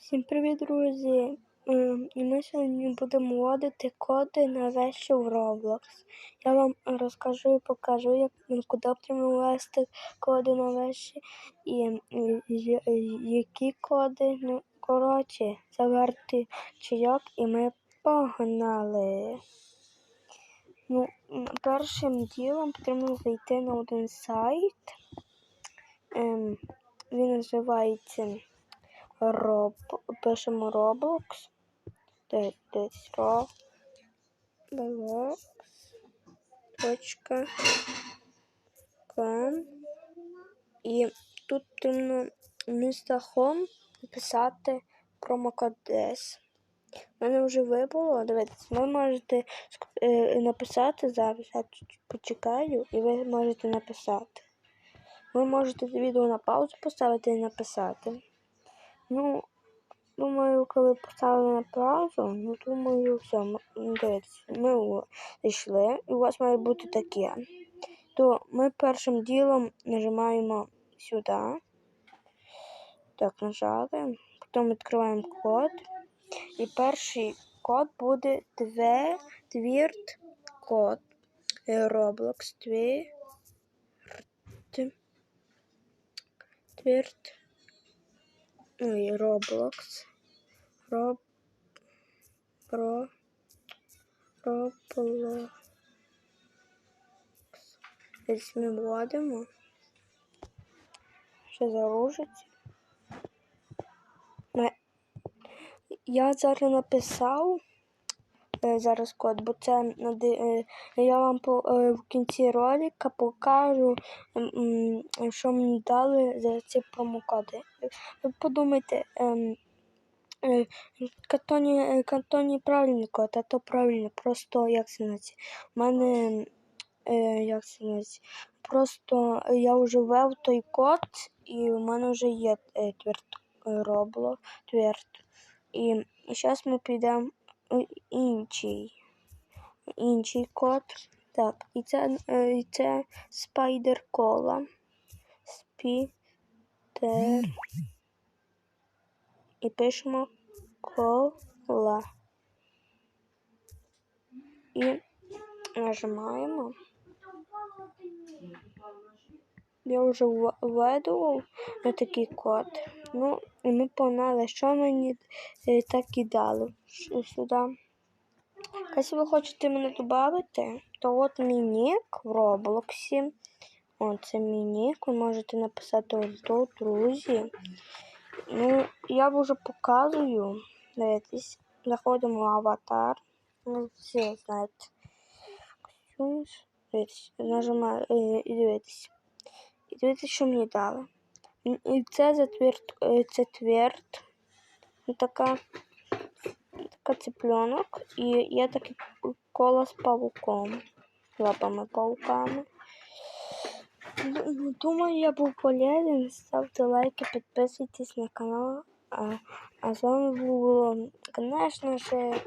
Всім привіт, друзі! Ем, І ми сьогодні будемо вводити коди на вещі в Roblox. Я вам розкажу і покажу, як куди потрібно ввести коди на вещі і- які коди. Ну, коротше, заверти чайок і ми погнали. Ну, першим ділом потрібно зайти на один сайт. Ем, він називається Роб... пишемо Roblox. Де- Десь Roblox. Точка. Com. І тут потрібно вмісто Home написати промокод DS. У мене вже вибуло. Дивіться, ви можете е, написати зараз. Я почекаю, і ви можете написати. Ви можете відео на паузу поставити і написати. Ну, думаю, коли поставили на паузу, ну думаю, все, дивіться, ми зайшли, і у вас має бути таке. То ми першим ділом нажимаємо сюди. Так, нажали. Потім відкриваємо код. І перший код буде две, твірт код. Roblox твірт. Твірт. і Roblox. Роб... Про... Roblox. Ми вводимо. Ще загружиться. Я зараз написав зараз код, бо це е, я вам е, в кінці ролика покажу, що мені дали за ці промокоди. Ви подумайте, ем, е, картоні, е, картоні правильний код, а то правильно, просто як це називається. У мене е, як це називається, просто я вже ввел той код, і у мене вже є е, тверд е, робло, тверд. І, зараз ми підемо в інший, інший код. Так, і це, е, і це спайдер кола. Спідер. І пишемо кола. І нажимаємо. Я вже вв- введував на такий код. Ну, і ми погнали, що мені е, так і дали сюди. Якщо ви хочете мене додати, то от мій в Роблоксі. О, це ви можете написати ось тут, друзі. Ну, я вже показую. Дивіться, заходимо в аватар. Ну, всі знають. Нажимаю е, і дивіться. І дивіться, що мені дали. І це за тверд, е, це тверд. Така, така цыпленок. І є таке коло з павуком. Лапами пауками. Думаю, я був полезен. Ставте лайки, підписуйтесь на канал. А, а з вами було, звісно ж,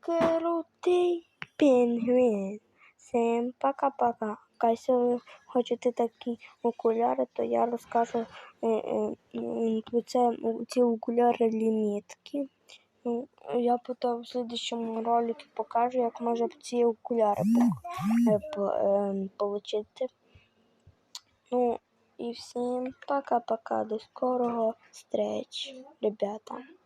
крутий пінгвін. Всім пока-пока. Якщо ви хочете такі окуляри, то я розкажу е, е, про ці окуляри лімітки. Ну, я потім в слідчому ролику покажу, як можна ці окуляри по, е, е, получити. Ну і всім пока-пока. До скорого встреч, ребята.